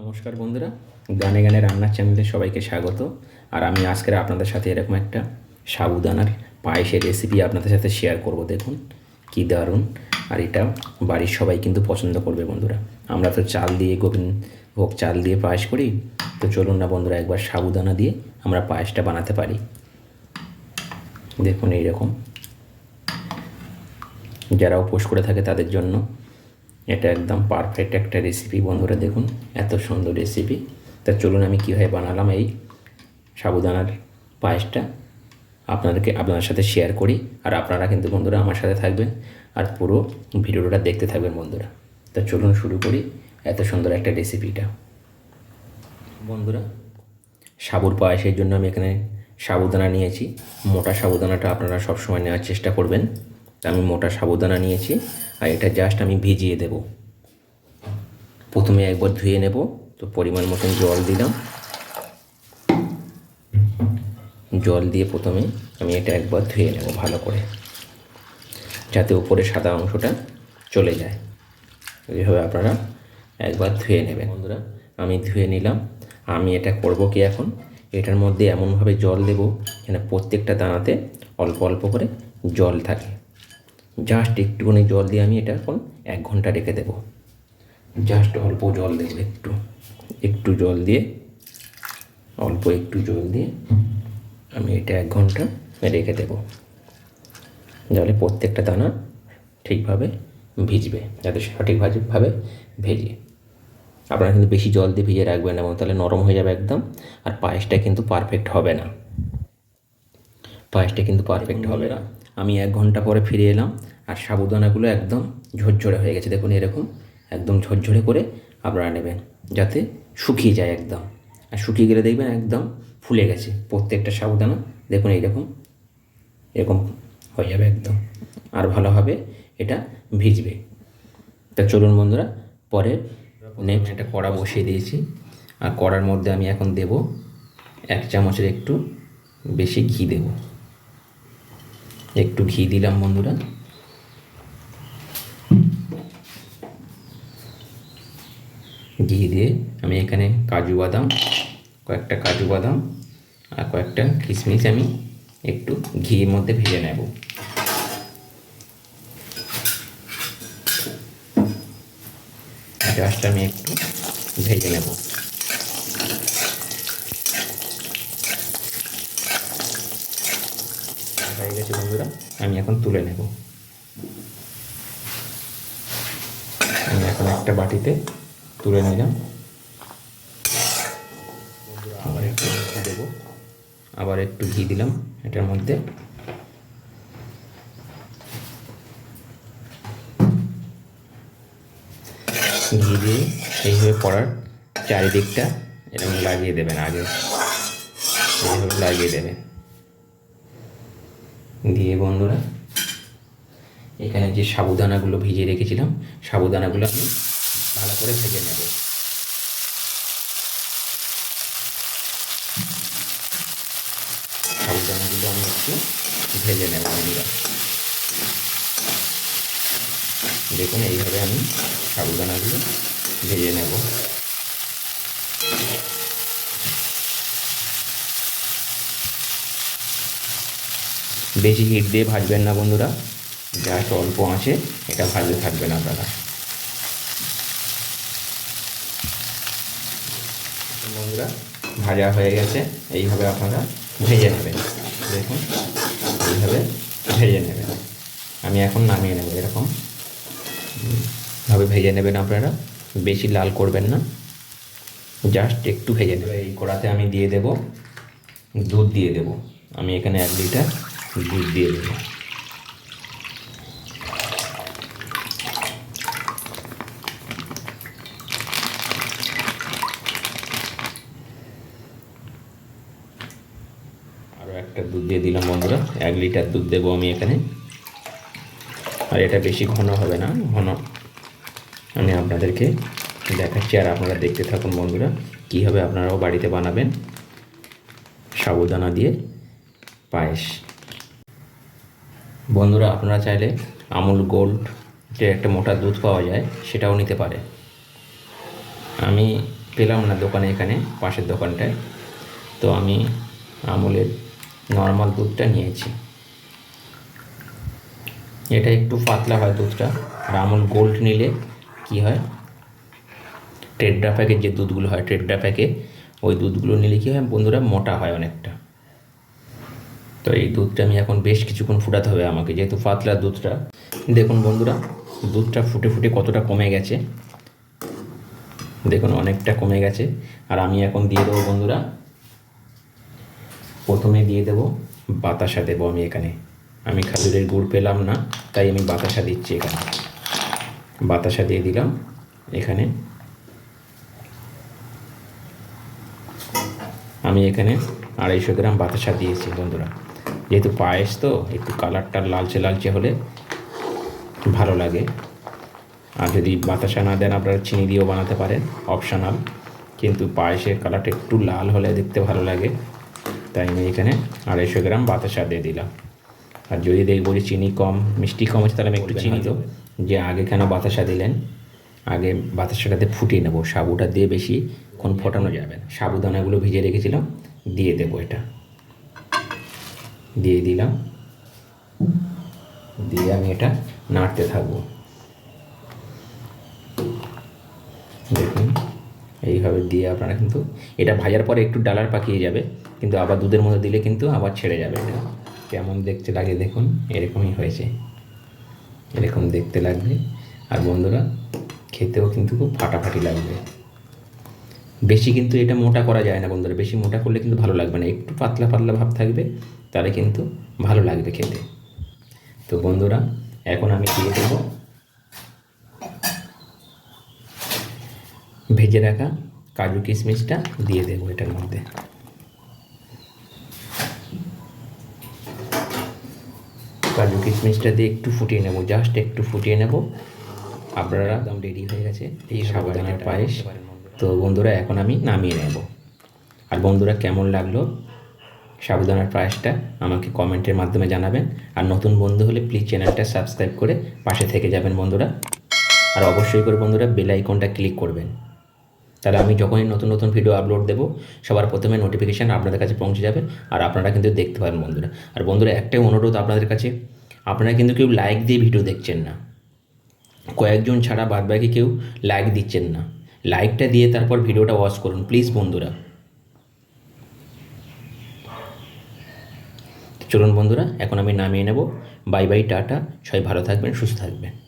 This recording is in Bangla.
নমস্কার বন্ধুরা, গানে গানে রান্নার চ্যানেলে সবাইকে স্বাগত। আর আমি আজকের আপনাদের সাথে এরকম একটা সাবুদানার পায়েসের রেসিপি আপনাদের সাথে শেয়ার করব। দেখুন, কি দারুণ। আর এটা বাড়ির সবাই কিন্তু পছন্দ করবে বন্ধুরা। আমরা তো চাল দিয়ে গোবিন্দ ভোগ চাল দিয়ে পায়েস করি। তো চলুন না বন্ধুরা, একবার সাবুদানা দিয়ে আমরা পায়েসটা বানাতে পারি। দেখুন এইরকম। যারা উপোস করে থাকে তাদের জন্য এটা একদম পারফেক্ট একটা রেসিপি বন্ধুরা দেখুন, এত সুন্দর রেসিপি তা চলুন আমি কীভাবে বানালাম এই সাবুদানার পায়েসটা। আপনাদেরকে, আপনাদের সাথে শেয়ার করি। আর আপনারা কিন্তু বন্ধুরা আমার সাথে থাকবেন। আর পুরো ভিডিওটা দেখতে থাকবেন বন্ধুরা। তা চলুন শুরু করি এত সুন্দর একটা রেসিপিটা বন্ধুরা, সাবুর পায়েসের জন্য আমি এখানে সাবুদানা নিয়েছি। মোটা সাবুদানাটা আপনারা সবসময় নেওয়ার চেষ্টা করবেন। আমি মোটা সাবুদানা নিয়েছি আর এটা জাস্ট আমি ভিজিয়ে দেব। প্রথমে একবার ধুয়ে নেব, তো পরিমাণ মতন জল দিলাম। জল দিয়ে প্রথমে আমি এটা একবার ধুয়ে নেব ভালো করে, যাতে উপরে সাদা অংশটা চলে যায়। এইভাবে আপনারা একবার ধুয়ে নেবেন। বন্ধুরা, আমি ধুয়ে নিলাম। আমি এটা করব কি এখন? এটার মধ্যে এমনভাবে জল দেব যেন প্রত্যেকটা দানাতে অল্প অল্প করে জল থাকে। জাস্ট একটুখানি জল দিয়ে আমি এটা এখন এক ঘণ্টা রেখে দেব। জাস্ট অল্প জল দেব একটু। একটু জল দিয়ে, অল্প একটু জল দিয়ে আমি এটা এক ঘণ্টা রেখে দেব। যাতে প্রত্যেকটা দানা ঠিকভাবে ভিজবে, যাতে সঠিকভাবে ভেজে। আপনারা কিন্তু বেশি জল দিয়ে ভিজে রাখবেন এবং তাহলে নরম হয়ে যাবে একদম, আর পায়েসটা কিন্তু পারফেক্ট হবে না। পায়েসটা কিন্তু পারফেক্ট হবে না। আমি এক ঘণ্টা পরে ফিরে এলাম আর সাবুদানাগুলো একদম ঝরঝরে হয়ে গেছে। দেখুন, এরকম একদম ঝরঝরে করে আপনারা নেবেন যাতে শুকিয়ে যায় একদম। আর শুকিয়ে গেলে দেখবেন একদম ফুলে গেছে প্রত্যেকটা সাবুদানা। দেখুন, এইরকম, এরকম হয়ে যাবে একদম। আর ভালোভাবে এটা ভিজবে। তা চলুন বন্ধুরা, পরে নেক্সট একটা কড়া বসিয়ে দিয়েছি। আর কড়ার মধ্যে আমি এখন দেব এক চামচের একটু বেশি ঘি দেব। একটু ঘি দিলাম বন্ধুরা। ঘি দিয়ে আমি এখানে কাজু বাদাম, কয়েকটা কাজু বাদাম আর কয়েকটা কিশমিশ আমি একটু ঘির মধ্যে ভেজে নেব। জাস্ট আমি একটু ভেজে নেব। হয়ে গেছে বন্ধুরা, আমি এখন তুলে নেব। আমি এখন একটা বাটিতে তুলে নিলাম। আবার একটু ঘি দেবো। আবার একটু ঘি দিলাম এটার মধ্যে। ঘি দিয়ে এইভাবে পড়ার চারিদিকটা এরকম লাগিয়ে দেবেন আগে। এইভাবে লাগিয়ে দেবেন। দিয়ে বন্ধুরা, এখানে যে সাবুদানাগুলো ভিজিয়ে রেখেছিলাম, সাবুদানাগুলো আমি ভালো করে ভেজে নেব। সাবুদানাগুলো আমি একটু ভেজে নেব বন্ধুরা। দেখুন, এইভাবে আমি সাবুদানাগুলো ভেজে নেব। বেশি হিট দিয়ে ভাজবেন না বন্ধুরা। জাস্ট অল্প আঁচে এটা ভাজতে থাকবেন আপনারা। বন্ধুরা, ভাজা হয়ে গেছে। এইভাবে আপনারা ভেজে নেবেন। দেখুন, এইভাবে ভেজে নেবেন। আমি এখন নামিয়ে নেব এরকম। ভাবে ভেজে নেবেন আপনারা। বেশি লাল করবেন না। জাস্ট একটু ভেজে নেবেন। এই কড়াতে আমি দিয়ে দেব। দুধ দিয়ে দেব। আমি এখানে এক লিটার দুধ দিয়ে দেবো। আরও একটা দুধ দিয়ে দিলাম বন্ধুরা, এক লিটার দুধ দেবো আমি এখানে। আর এটা বেশি ঘন হবে না, ঘন। আমি আপনাদেরকে দেখাচ্ছি আর আপনারা দেখতে থাকুন বন্ধুরা কীভাবে আপনারাও বাড়িতে বানাবেন। সাবুদানা দিয়ে পায়েস। বন্ধুরা, আপনারা চাইলে আমুল গোল্ড যে একটা মোটা দুধ পাওয়া যায়, সেটাও নিতে পারে। আমি পেলাম না দোকানে এখানে, পাশের দোকানটায়। তো আমি আমুলের নর্মাল দুধটা নিয়েছি। এটা একটু পাতলা হয় দুধটা। আর আমুল গোল্ড নিলে কি হয়? টেড্রা প্যাকের যে দুধগুলো হয় টেড্রা প্যাকে ওই দুধগুলো নিলে কী হয় বন্ধুরা, মোটা হয় অনেকটা। তো এই দুধটা আমি এখন বেশ কিছুক্ষণ ফুটাতে হবে আমাকে, যেহেতু পাতলা দুধটা। দেখুন বন্ধুরা, দুধটা ফুটে ফুটে কতটা কমে গেছে। দেখুন অনেকটা কমে গেছে। আর আমি এখন দিয়ে দেবো বন্ধুরা, প্রথমে দিয়ে দেবো বাতাসা দেবো আমি এখানে। আমি খাজুরের গুড় পেলাম না, তাই আমি বাতাসা দিচ্ছি এখানে। বাতাসা দিয়ে দিলাম এখানে। আমি এখানে আড়াইশো গ্রাম বাতাসা দিয়েছি বন্ধুরা। যেহেতু পায়েস তো, একটু কালারটা লালচে লালচে হলে ভালো লাগে। আর যদি বাতাসা না দেন আপনারা চিনি দিয়েও বানাতে পারেন অপশনাল কিন্তু পায়েসের কালারটা একটু লাল হলে দেখতে ভালো লাগে। তাই আমি এখানে আড়াইশো গ্রাম বাতাসা দিয়ে দিলাম। আর যদি দেখব যে চিনি কম, মিষ্টি কম আছে তাহলে আমি একটু চিনি দেবো। যে আগে কেন বাতাসা দিলেন, আগে বাতাসাটাতে ফুটিয়ে নেব। সাবুটা দিয়ে বেশি কোন ফোটানো যাবে না। সাবুদানাগুলো ভিজে রেখেছিলাম, দিয়ে দেবো এটা। দিয়ে দিলাম। দিয়ে আমি এটা নাড়তে থাকব। দেখুন, এইভাবে দিয়ে আপনারা কিন্তু, এটা ভাজার পরে একটু ডালার পাকিয়ে যাবে, কিন্তু আবার দুধের মধ্যে দিলে কিন্তু আবার ছেড়ে যাবে এটা। কেমন দেখতে লাগে দেখুন, এরকমই হয়েছে। এরকম দেখতে লাগবে। আর বন্ধুরা, খেতেও কিন্তু খুব ফাটাফাটি লাগবে। বেশি কিন্তু এটা মোটা করা যায় না বন্ধুরা বেশি মোটা করলে কিন্তু ভালো লাগবে না একটু পাতলা পাতলা ভাব থাকবে তাহলে কিন্তু ভালো লাগবে খেতে। তো বন্ধুরা এখন আমি দিয়ে দেবো ভেজে রাখা কাজু কিশমিশটা দিয়ে দেবো এটার মধ্যে। কাজু কিশমিশটা দিয়ে একটু ফুটিয়ে নেব জাস্ট একটু ফুটিয়ে নেব। আপনারা একদম রেডি হয়ে গেছে এই সাবধানের পায়েস। তো বন্ধুরা, এখন আমি নামিয়ে নেব। আর বন্ধুরা, কেমন লাগল সাবধানের পায়েসটা আমাকে কমেন্টের মাধ্যমে জানাবেন। আর নতুন বন্ধু হলে প্লিজ চ্যানেলটা সাবস্ক্রাইব করে পাশে থেকে যাবেন বন্ধুরা। আর অবশ্যই করে বন্ধুরা বেল আইকনটা ক্লিক করবেন। তাহলে আমি যখনই নতুন নতুন ভিডিও আপলোড দেবো, সবার প্রথমে নোটিফিকেশান আপনাদের কাছে পৌঁছে যাবে। আর আপনারা কিন্তু দেখতে পারেন বন্ধুরা। আর বন্ধুরা, একটাই অনুরোধ আপনাদের কাছে, আপনারা কিন্তু কেউ লাইক দিয়ে ভিডিও দেখছেন না। কয়েকজন ছাড়া বাদবাকি কেউ লাইক দিচ্ছেন না। লাইকটা দিয়ে তারপর ভিডিওটা ওয়াচ করুন, প্লিজ বন্ধুরা। চলুন বন্ধুরা, এখন আমি নামিয়ে নেব। বাই বাই, টাটা, সবাই ভালো থাকবেন, সুস্থ থাকবেন।